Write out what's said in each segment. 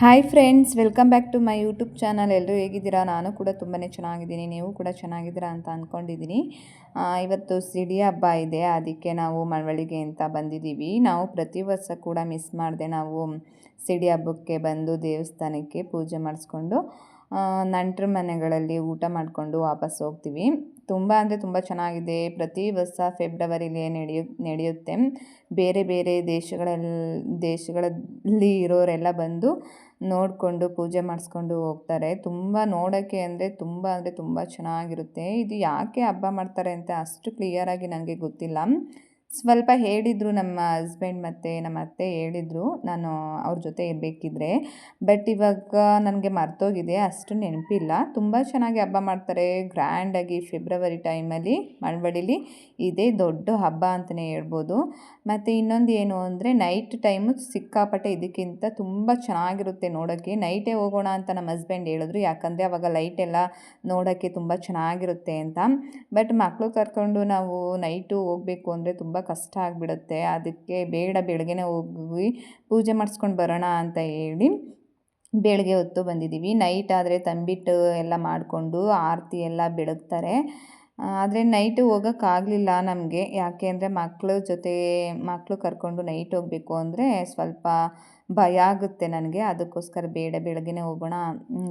Hi friends welcome back to my YouTube channel ಎಲ್ಲರೂ ಹೇಗಿದ್ದೀರಾ? ನಾನು ಕೂಡ ತುಂಬಾ ಚೆನ್ನಾಗಿದ್ದೀನಿ. ನೀವು ಕೂಡ ಚೆನ್ನಾಗಿದ್ದೀರಾ ಅಂತ ಅಂದ್ಕೊಂಡಿದ್ದೀನಿ ಇವತ್ತು ಸಿಡಿ ಹಬ್ಬ ಇದೆ. ಅದಕ್ಕೆ ನಾವು ಮಳವಳಿಗೆ ಅಂತ ಬಂದಿದ್ದೀವಿ. ನಾವು ಪ್ರತಿ ವರ್ಷ ಕೂಡ ಮಿಸ್ ಮಾಡಿದೆ ನಾವು ಸಿಡಿ ಹಬ್ಬಕ್ಕೆ ಬಂದು ದೇವಸ್ಥಾನಕ್ಕೆ ಪೂಜೆ ಮಾಡಿಸ್ಕೊಂಡು ನಂಟ್ರ ಮನೆಗಳಲ್ಲಿ ಊಟ ಮಾಡಿಕೊಂಡು ವಾಪಸ್ ಹೋಗ್ತೀವಿ. ತುಂಬ ಅಂದರೆ ತುಂಬ ಚೆನ್ನಾಗಿದೆ. ಪ್ರತಿ ವರ್ಷ ಫೆಬ್ರವರಿಲಿ ನಡೆಯು, ನಡೆಯುತ್ತೆ. ಬೇರೆ ಬೇರೆ ದೇಶಗಳಲ್ಲಿ ದೇಶಗಳಲ್ಲಿ ಇರೋರೆಲ್ಲ ಬಂದು ನೋಡಿಕೊಂಡು ಪೂಜೆ ಮಾಡಿಸ್ಕೊಂಡು ಹೋಗ್ತಾರೆ. ತುಂಬ ನೋಡೋಕ್ಕೆ ಅಂದರೆ ತುಂಬ ಅಂದರೆ ತುಂಬ ಚೆನ್ನಾಗಿರುತ್ತೆ. ಇದು ಯಾಕೆ ಹಬ್ಬ ಮಾಡ್ತಾರೆ ಅಂತ ಅಷ್ಟು ಕ್ಲಿಯರಾಗಿ ನನಗೆ ಗೊತ್ತಿಲ್ಲ. ಸ್ವಲ್ಪ ಹೇಳಿದರು ನಮ್ಮ ಹಸ್ಬೆಂಡ್ ಮತ್ತು ನಮ್ಮ ಅತ್ತೆ ಹೇಳಿದರು, ನಾನು ಅವ್ರ ಜೊತೆ ಇರಬೇಕಿದ್ರೆ. ಬಟ್ ಇವಾಗ ನನಗೆ ಮರ್ತೋಗಿದೆ, ಅಷ್ಟು ನೆನಪಿಲ್ಲ. ತುಂಬ ಚೆನ್ನಾಗಿ ಹಬ್ಬ ಮಾಡ್ತಾರೆ. ಗ್ರ್ಯಾಂಡಾಗಿ ಫೆಬ್ರವರಿ ಟೈಮಲ್ಲಿ ಮಳವಳ್ಳಿಲಿ ಇದೇ ದೊಡ್ಡ ಹಬ್ಬ ಅಂತಲೇ ಹೇಳ್ಬೋದು. ಮತ್ತು ಇನ್ನೊಂದು ಏನು ಅಂದರೆ ನೈಟ್ ಟೈಮು ಸಿಕ್ಕಾಪಟ್ಟೆ ಇದಕ್ಕಿಂತ ತುಂಬ ಚೆನ್ನಾಗಿರುತ್ತೆ ನೋಡೋಕ್ಕೆ ನೈಟೇ ಹೋಗೋಣ ಅಂತ ನಮ್ಮ ಹಸ್ಬೆಂಡ್ ಹೇಳಿದ್ರು. ಯಾಕಂದರೆ ಅವಾಗ ಲೈಟ್ ಎಲ್ಲ ನೋಡೋಕ್ಕೆ ತುಂಬ ಚೆನ್ನಾಗಿರುತ್ತೆ ಅಂತ. ಬಟ್ ಮಕ್ಕಳು ಕರ್ಕೊಂಡು ನಾವು ನೈಟು ಹೋಗಬೇಕು ಅಂದರೆ ತುಂಬ ಕಷ್ಟ ಆಗಿಬಿಡುತ್ತೆ. ಅದಕ್ಕೆ ಬೇಡ, ಬೆಳಗ್ಗೆನೇ ಹೋಗಿ ಪೂಜೆ ಮಾಡಿಸ್ಕೊಂಡು ಬರೋಣ ಅಂತ ಹೇಳಿ ಬೆಳಗ್ಗೆ ಹೊತ್ತು ಬಂದಿದ್ದೀವಿ. ನೈಟ್ ಆದರೆ ತಂಬಿಟ್ಟು ಎಲ್ಲ ಮಾಡಿಕೊಂಡು ಆರತಿ ಎಲ್ಲ ಬೆಳಗ್ತಾರೆ. ಆದರೆ ನೈಟು ಹೋಗೋಕ್ಕಾಗಲಿಲ್ಲ ನಮಗೆ. ಯಾಕೆ ಅಂದರೆ ಮಕ್ಳ ಜೊತೆ ಮಕ್ಕಳು ಕರ್ಕೊಂಡು ನೈಟ್ ಹೋಗಬೇಕು ಅಂದರೆ ಸ್ವಲ್ಪ ಭಯ ಆಗುತ್ತೆ ನನಗೆ. ಅದಕ್ಕೋಸ್ಕರ ಬೇಡ, ಬೆಳಗ್ಗೆನೇ ಹೋಗೋಣ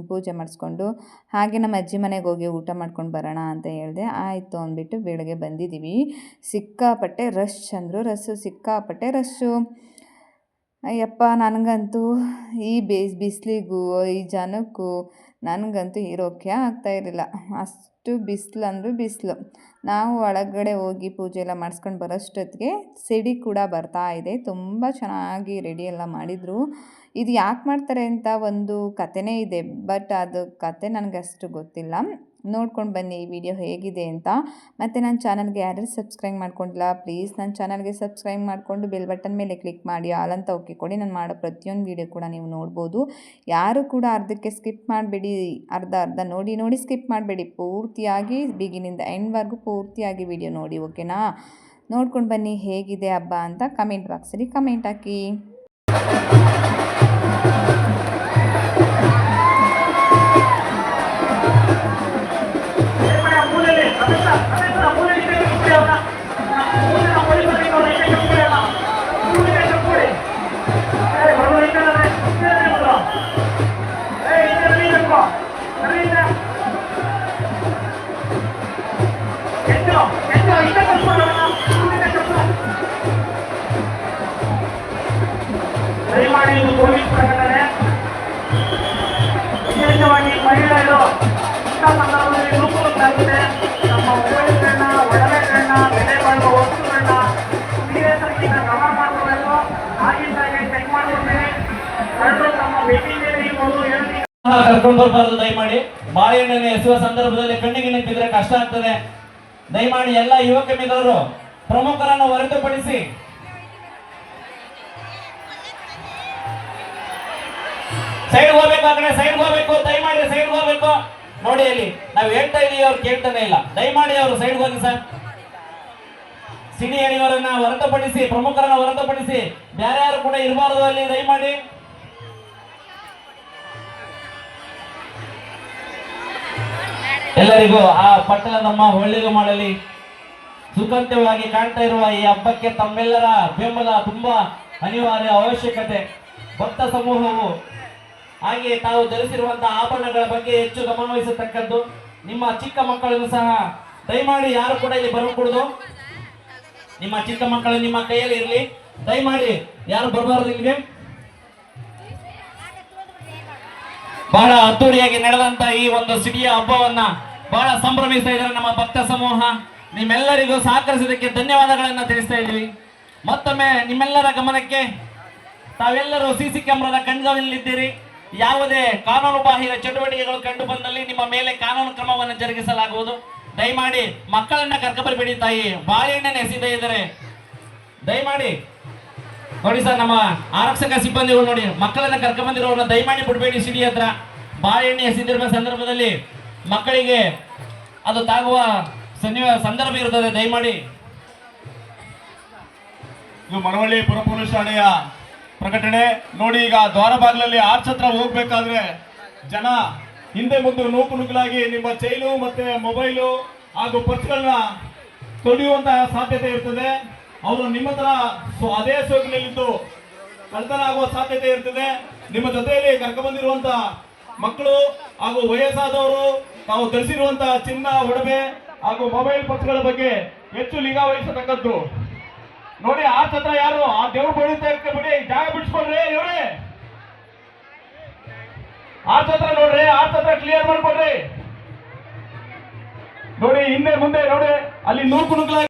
ಪೂಜೆ ಮಾಡಿಸ್ಕೊಂಡು ಹಾಗೆ ನಮ್ಮ ಅಜ್ಜಿ ಮನೆಗೆ ಹೋಗಿ ಊಟ ಮಾಡ್ಕೊಂಡು ಬರೋಣ ಅಂತ ಹೇಳಿದೆ. ಆಯಿತು ಅಂದ್ಬಿಟ್ಟು ಬೆಳಗ್ಗೆ ಬಂದಿದ್ದೀವಿ. ಸಿಕ್ಕಾಪಟ್ಟೆ ರಶ್ ಅಂದರು ರಸ್ಸು ಸಿಕ್ಕಾಪಟ್ಟೆ ರಶ್ಶು ಅಯ್ಯಪ್ಪ, ನನಗಂತೂ ಈ ಬೇಸ್ ಬಿಸಿಲಿಗೂ, ಈ ಜನಕ್ಕೂ ನನಗಂತೂ ಇರೋಕೆ ಆಗ್ತಾ ಇರಲಿಲ್ಲ. ಅಷ್ಟು ಬಿಸಿಲು ಅಂದರೂ ಬಿಸಿಲು. ನಾವು ಒಳಗಡೆ ಹೋಗಿ ಪೂಜೆ ಎಲ್ಲ ಮಾಡಿಸ್ಕೊಂಡು ಬರೋಷ್ಟೊತ್ತಿಗೆ ಸಿಡಿ ಕೂಡ ಬರ್ತಾ ಇದೆ. ತುಂಬ ಚೆನ್ನಾಗಿ ರೆಡಿ ಎಲ್ಲ ಮಾಡಿದರು. ಇದು ಯಾಕೆ ಮಾಡ್ತಾರೆ ಅಂತ ಒಂದು ಕಥೆನೇ ಇದೆ. ಬಟ್ ಅದು ಕತೆ ನನಗೆ ಅಷ್ಟು ಗೊತ್ತಿಲ್ಲ. ನೋಡ್ಕೊಂಡು ಬನ್ನಿ ಈ ವಿಡಿಯೋ ಹೇಗಿದೆ ಅಂತ. ಮತ್ತು ನನ್ನ ಚಾನಲ್ಗೆ ಯಾರು ಸಬ್ಸ್ಕ್ರೈಬ್ ಮಾಡ್ಕೊಂಡಿಲ್ಲ ಪ್ಲೀಸ್ ನನ್ನ ಚಾನಲ್ಗೆ ಸಬ್ಸ್ಕ್ರೈಬ್ ಮಾಡಿಕೊಂಡು ಬೆಲ್ ಬಟನ್ ಮೇಲೆ ಕ್ಲಿಕ್ ಮಾಡಿ, ಆಲ್ ಓಕೆ ಕೊಡಿ ನಾನು ಮಾಡೋ ಪ್ರತಿಯೊಂದು ವಿಡಿಯೋ ಕೂಡ ನೀವು ನೋಡ್ಬೋದು. ಯಾರು ಕೂಡ ಅರ್ಧಕ್ಕೆ ಸ್ಕಿಪ್ ಮಾಡಬೇಡಿ, ಅರ್ಧ ಅರ್ಧ ನೋಡಿ ನೋಡಿ ಸ್ಕಿಪ್ ಮಾಡಬೇಡಿ. ಪೂರ್ತಿಯಾಗಿ ಬಿಗಿನಿಂದ ಎಂಡ್ವರೆಗೂ ಪೂರ್ತಿಯಾಗಿ ವಿಡಿಯೋ ನೋಡಿ ಓಕೆನಾ ನೋಡ್ಕೊಂಡು ಬನ್ನಿ ಹೇಗಿದೆ ಹಬ್ಬ ಅಂತ ಕಮೆಂಟ್ ಬಾಕ್ಸಲ್ಲಿ ಕಮೆಂಟ್ ಹಾಕಿ. ವಿಶೇಷವಾಗಿ ಮಹಿಳೆಯರು ಇಂಥ ಸಂದರ್ಭದಲ್ಲಿ ರೂಪುಗೊತ್ತಾಗಿದೆ ನಮ್ಮ ಒಡವೆಗಳನ್ನ ಬೆಲೆ ವಸ್ತುಗಳನ್ನ ಕವರ್ ಮಾಡಬೇಕು ಚೆಕ್ ಇರ್ಬೋದು ಹೇಳ್ತೀನಿ ಕರ್ಕೊಂಡು ದಯಮಾಡಿ. ಬಾಳೆಹಣ್ಣನ್ನು ಎಸೆಯುವ ಸಂದರ್ಭದಲ್ಲಿ ಕಣ್ಣಿಗೆ ನಿಂತಿದ್ರೆ ಕಷ್ಟ ಆಗ್ತದೆ. ದಯಮಾಡಿ ಎಲ್ಲ ಯುವಕ ಮಿತ್ರರು ಪ್ರಮುಖರನ್ನು ಹೊರತುಪಡಿಸಿ ಸೈಡ್ ಹೋಗ್ಬೇಕು ಆ ಕಡೆ, ಸೈಡ್ ಹೋಗ್ಬೇಕು, ದಯಮಾಡಿ ಸೈಡ್ ಹೋಗ್ಬೇಕು. ನೋಡಿ ಅಲ್ಲಿ, ನಾವು ಹೇಳ್ತಾ ಇದೀವಿ, ಅವ್ರು ಕೇಳ್ತಾನೆ ಇಲ್ಲ. ದಯಮಾಡಿ ಅವರು ಸೈಡ್ ಹೋಗಿ ಸರ್. ಸಿಡಿ ಎಳೆಯವರನ್ನ ಹೊರತುಪಡಿಸಿ, ಪ್ರಮುಖರನ್ನ ಹೊರತುಪಡಿಸಿ ಬೇರೆ ಯಾರು ಕೂಡ ಇರಬಾರದು ಅಲ್ಲಿ, ದಯಮಾಡಿ. ಎಲ್ಲರಿಗೂ ಆ ಪಟ್ಟಣ ನಮ್ಮ ಹೊಳ್ಳಿಗೂ ಮಾಡಲಿ ಸುಖಂತವಾಗಿ ಕಾಣ್ತಾ ಇರುವ ಈ ಹಬ್ಬಕ್ಕೆ ತಮ್ಮೆಲ್ಲರ ಬೆಂಬಲ ತುಂಬಾ ಅನಿವಾರ್ಯ ಅವಶ್ಯಕತೆ. ಭಕ್ತ ಸಮೂಹವು ಹಾಗೆ ತಾವು ಧರಿಸಿರುವಂತಹ ಆಭರಣಗಳ ಬಗ್ಗೆ ಹೆಚ್ಚು ಗಮನವಹಿಸತಕ್ಕದ್ದು ನಿಮ್ಮ ಚಿಕ್ಕ ಮಕ್ಕಳನ್ನು ಸಹ ದಯಮಾಡಿ ಯಾರು ಕೂಡ ಇಲ್ಲಿ ಬರಕೂಡದು. ನಿಮ್ಮ ಚಿಕ್ಕ ಮಕ್ಕಳು ನಿಮ್ಮ ಕೈಯಲ್ಲಿ ಇರಲಿ. ದಯಮಾಡಿ ಯಾರು ಬರಬಾರದು ಇಲ್ಲಿಗೆ? ಬಹಳ ಅದ್ದೂರಿಯಾಗಿ ನಡೆದಂತ ಈ ಒಂದು ಸಿಡಿಯ ಹಬ್ಬವನ್ನ ಬಹಳ ಸಂಭ್ರಮಿಸ್ತಾ ಇದ್ದಾರೆ ನಮ್ಮ ಭಕ್ತ ಸಮೂಹ. ನಿಮ್ಮೆಲ್ಲರಿಗೂ ಸಹಕರಿಸಿದಕ್ಕೆ ಧನ್ಯವಾದಗಳನ್ನ ತಿಳಿಸ್ತಾ ಇದ್ದೀವಿ. ಮತ್ತೊಮ್ಮೆ ನಿಮ್ಮೆಲ್ಲರ ಗಮನಕ್ಕೆ ತಾವೆಲ್ಲರೂ ಸಿ ಸಿ ಕ್ಯಾಮ್ರಾದ ಕಣ್ಗಾವಲಿದ್ದೀರಿ ಯಾವುದೇ ಕಾನೂನು ಬಾಹಿರ ಚಟುವಟಿಕೆಗಳು ಕಂಡು ಬಂದಲ್ಲಿ ನಿಮ್ಮ ಮೇಲೆ ಕಾನೂನು ಕ್ರಮವನ್ನು ಜರುಗಿಸಲಾಗುವುದು. ದಯಮಾಡಿ ಮಕ್ಕಳನ್ನ ಕರ್ಕಬರ್ಬೇಡಿ ತಾಯಿ. ಬಾಳೆಹಣ್ಣನ್ನು ಎಸೆದೇ ಇದ್ದಾರೆ. ದಯಮಾಡಿ. ನೋಡಿ ಸರ್, ನಮ್ಮ ಆರಕ್ಷಕ ಸಿಬ್ಬಂದಿಗಳು ನೋಡಿ, ಮಕ್ಕಳನ್ನ ಕರ್ಕೊಂಡ್ಬಂದಿರೋರನ್ನ ದಯಮಾಡಿ ಬಿಡಬೇಡಿ ಸಿಡಿ ಹತ್ರ. ಬಾಳೆಹಣ್ಣೆ ಎಸೆದಿರುವ ಸಂದರ್ಭದಲ್ಲಿ ಮಕ್ಕಳಿಗೆ ಅದು ತಾಗುವ ಸಂದರ್ಭ ಇರುತ್ತದೆ ದಯಮಾಡಿ. ಇದು ಮಳವಳ್ಳಿ ಠಾಣೆಯ ಪ್ರಕಟಣೆ ನೋಡಿ ಈಗ ದ್ವಾರ ಬಾಗಿಲಲ್ಲಿ ಆರ್ಚ್ ಹತ್ರ ಹೋಗ್ಬೇಕಾದ್ರೆ ಜನ ಹಿಂದೆ ಮುಂದೆ ನೂಕು ನುಗ್ಗಲಾಗಿ ನಿಮ್ಮ ಚೈಲು ಮತ್ತೆ ಮೊಬೈಲು ಹಾಗೂ ಪರ್ಸ್ಗಳನ್ನ ತೊಳೆಯುವಂತಹ ಸಾಧ್ಯತೆ ಇರ್ತದೆ. ಅವರು ನಿಮ್ಮ ತರ ಅದೇ ಸೋಗಿನಲ್ಲಿದ್ದು ಕಳ್ತನ ಆಗುವ ಸಾಧ್ಯತೆ ಇರ್ತದೆ. ನಿಮ್ಮ ಜೊತೆಯಲ್ಲಿ ಕರ್ಕೊಂಡ್ಬಂದಿರುವಂತ ಮಕ್ಕಳು ಹಾಗೂ ವಯಸ್ಸಾದವರು ತಾವು ಧರಿಸಿರುವಂತಹ ಚಿನ್ನ, ಒಡವೆ ಹಾಗೂ ಮೊಬೈಲ್ ಪರ್ಸ್ಗಳ ಬಗ್ಗೆ ಹೆಚ್ಚು ನಿಗಾ ವಹಿಸತಕ್ಕದ್ದು. ನೋಡಿ, ಆ ಹತ್ರ ಯಾರು? ಆ ದೇವ್ರು ಬಡಿತಾ ಬಿಡಿ, ಜಾಗ ಬಿಡಿಸ್ಕೊಡ್ರಿ ಇವ್ರೆ. ಆ ಹತ್ರ ನೋಡ್ರಿ, ಆ ಹತ್ರ ಕ್ಲಿಯರ್ ಮಾಡ್ಕೊಡ್ರಿ ನೋಡಿ, ಹಿಂದೆ ಮುಂದೆ ನೋಡಿ, ಅಲ್ಲಿ ನೂಕು ನುಗ್ಲಾಗಿ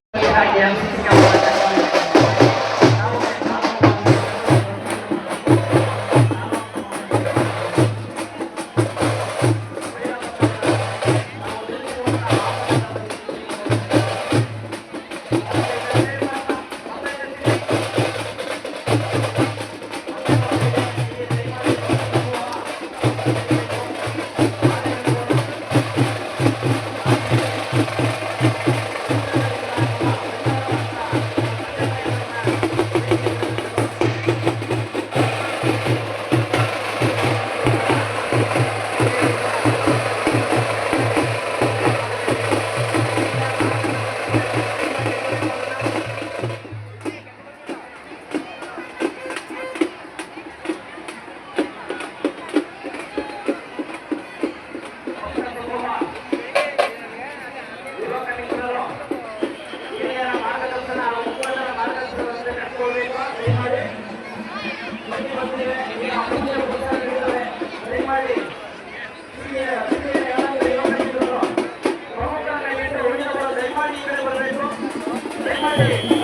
Thank you.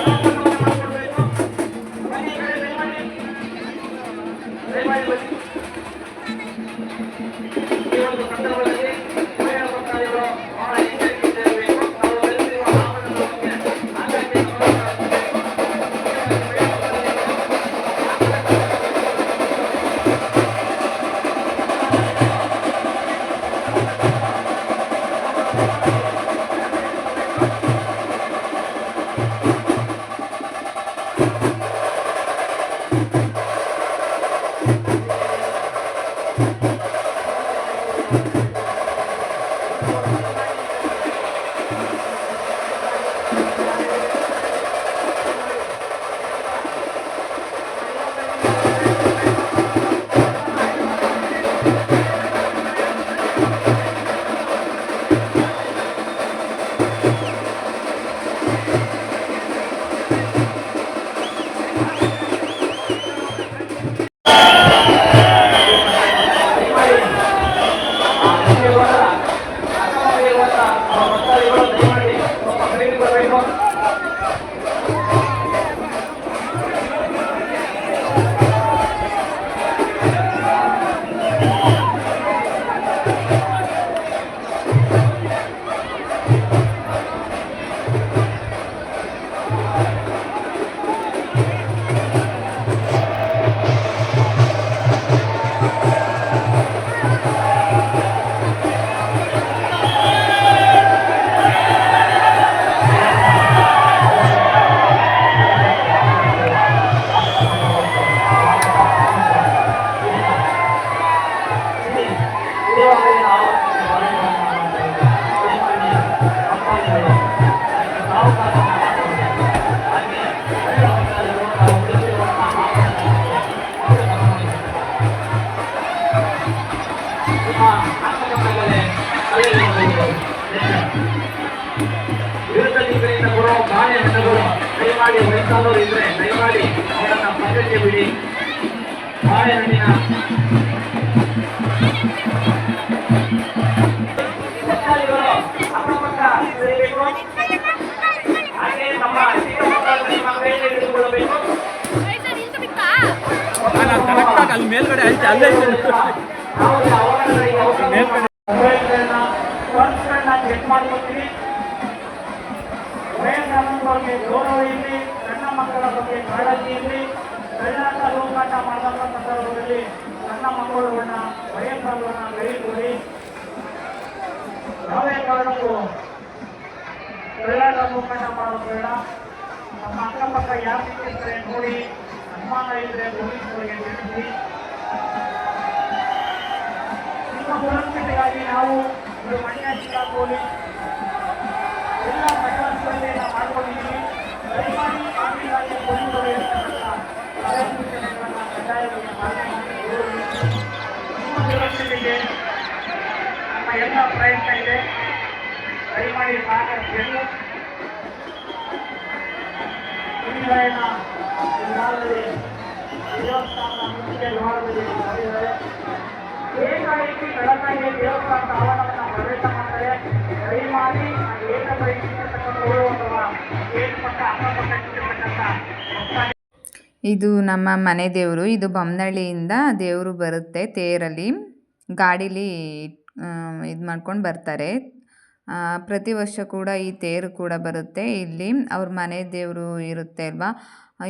ವಿರುದ್ಧ ದಿಕ್ಕಿನಿಂದ ಬರುವ ಗಾಳಿ ಹಣ್ಣುಗಳು ದಯಮಾಡಿ ವಯಸ್ಸಾದವರು ಇದ್ರೆ ದಯಮಾಡಿ ಅವರನ್ನ ಪಕ್ಕಕ್ಕೆ ಬಿಡಿ. ಬಾಳೆಹಣ್ಣಿನ ಹಾಗೆ ನಮ್ಮ ಹಿಡಿದುಕೊಳ್ಳಬೇಕು. ಅಲ್ಲಿ ಮೇಲ್ಗಡೆ ಐತೆ ಅಲ್ಲೇ ಯಾವುದೇ ಅವಘಡಗಳಿಗೆ ಅವಕಾಶ ಮೊಬೈಲ್ಗಳನ್ನ ಪರ್ಸ್ಗಳನ್ನ ಚೆಕ್ ಮಾಡ್ಕೊತೀವಿ ವಯಸ್ಸಾದ ಬಗ್ಗೆ ಗೌರವ ಇರಲಿ, ಸಣ್ಣ ಮಕ್ಕಳ ಬಗ್ಗೆ ಕಾಳಜಿ ಇರಲಿ, ಕಳ್ಳಾಟ ಲೋಕಾಟ ಮಾಡತಕ್ಕ ಸಂದರ್ಭದಲ್ಲಿ ಸಣ್ಣ ಮಕ್ಕಳುಗಳನ್ನ ವಯಸ್ಸಾದವನ್ನ ಬೆಳೆಯುತ್ತೀರಿ ಯಾವುದೇ ಕಾರಣಕ್ಕೂ ಕಳ್ಳಾಟ ಲೋಕಾಟ ಮಾಡೋದು ಬೇಡ. ನಮ್ಮ ಅಕ್ಕಪಕ್ಕ ಯಾರು ಇದ್ರೆ ನೋಡಿ, ಅನುಮಾನ ಇದ್ರೆ ಪೊಲೀಸರಿಗೆ ತಿಳಿಸಿ. ನಿಮ್ಮ ಸುರಕ್ಷತೆಗಾಗಿ ನಾವು ಒಂದು ಮಂಡ್ಯ ಜಿಲ್ಲಾ ಪೊಲೀಸ್ ಎಲ್ಲ ಚಟುವಟಿಕೆಗಳನ್ನ ಮಾಡ್ಕೊಂಡಿದ್ದೀವಿ ದಯಮಾಡಿ ಆಗಿಗಾಗಿ ಪೊಲೀಸರು ಇರ್ತಕ್ಕಂಥ ಕಾರ್ಯಸೂಚನೆಗಳನ್ನ ಕಡ್ಡಾಯವಾಗಿ ಪಾಲನೆ ಮಾಡಿ. ನಿಮ್ಮ ಸುರಕ್ಷತೆಗೆ ನಮ್ಮ ಎಲ್ಲ ಪ್ರಯತ್ನ ಇದೆ ದಯಮಾಡಿ ಸಹಕರಿಸಬೇಕು ಶ್ರೀರಾಯನ ವಿಭಾಗದಲ್ಲಿ ದೇವಸ್ಥಾನದ ಮುಖ್ಯ ದ್ವಾರದಲ್ಲಿ ಮಾಡಿದ್ದಾರೆ ಏಕಾಏಕಿ ಬೆಳಕಾಗಿ ದೇವಸ್ಥಾನದ ಆವರಣವನ್ನು ಪ್ರವೇಶ ಮಾಡ್ತಾರೆ ಇದು ನಮ್ಮ ಮನೆ ದೇವರು. ಇದು ಬೊಮ್ಮನಹಳ್ಳಿಯಿಂದ ದೇವರು ಬರುತ್ತೆ ತೇರಲ್ಲಿ. ಗಾಡೀಲಿ ಇದು ಮಾಡ್ಕೊಂಡು ಬರ್ತಾರೆ. ಪ್ರತಿ ವರ್ಷ ಕೂಡ ಈ ತೇರು ಕೂಡ ಬರುತ್ತೆ ಇಲ್ಲಿ. ಅವ್ರ ಮನೆ ದೇವರು ಇರುತ್ತೆ ಅಲ್ವಾ?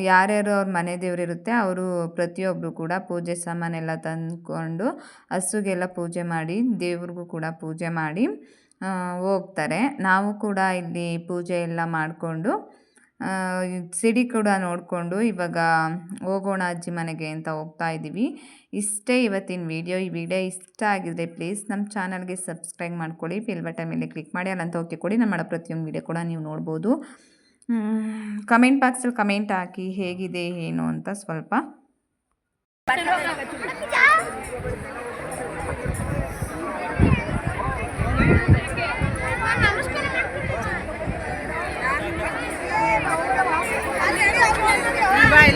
ಯಾರ್ಯಾರು ಅವ್ರ ಮನೆ ದೇವರು ಇರುತ್ತೆ, ಅವರು ಪ್ರತಿಯೊಬ್ಬರು ಕೂಡ ಪೂಜೆ ಸಾಮಾನೆಲ್ಲ ತಂದ್ಕೊಂಡು ಹಸುಗೆಲ್ಲ ಪೂಜೆ ಮಾಡಿ ದೇವ್ರಿಗೂ ಕೂಡ ಪೂಜೆ ಮಾಡಿ ಹೋಗ್ತಾರೆ. ನಾವು ಕೂಡ ಇಲ್ಲಿ ಪೂಜೆ ಎಲ್ಲ ಮಾಡಿಕೊಂಡು ಸಿಡಿ ಕೂಡ ನೋಡಿಕೊಂಡು ಇವಾಗ ಹೋಗೋಣ ಅಜ್ಜಿ ಮನೆಗೆ ಅಂತ ಹೋಗ್ತಾ ಇದ್ದೀವಿ. ಇಷ್ಟೇ ಇವತ್ತಿನ ವಿಡಿಯೋ. ಈ ವಿಡಿಯೋ ಇಷ್ಟ ಆಗಿದ್ರೆ ಪ್ಲೀಸ್ ನಮ್ಮ ಚಾನಲ್ಗೆ ಸಬ್ಸ್ಕ್ರೈಬ್ ಮಾಡ್ಕೊಳ್ಳಿ, ಬೆಲ್ ಬಟನ್ ಮೇಲೆ ಕ್ಲಿಕ್ ಮಾಡಿ, ಅಲ್ಲಂತ ಓಕೆ ಕೊಡಿ. ನಮ್ಮ ಮಾಡೋ ಪ್ರತಿಯೊಂದು ವಿಡಿಯೋ ಕೂಡ ನೀವು ನೋಡ್ಬೋದು. ಕಮೆಂಟ್ ಬಾಕ್ಸಲ್ಲಿ ಕಮೆಂಟ್ ಹಾಕಿ, ಹೇಗಿದೆ, ಏನು ಅಂತ ಸ್ವಲ್ಪ.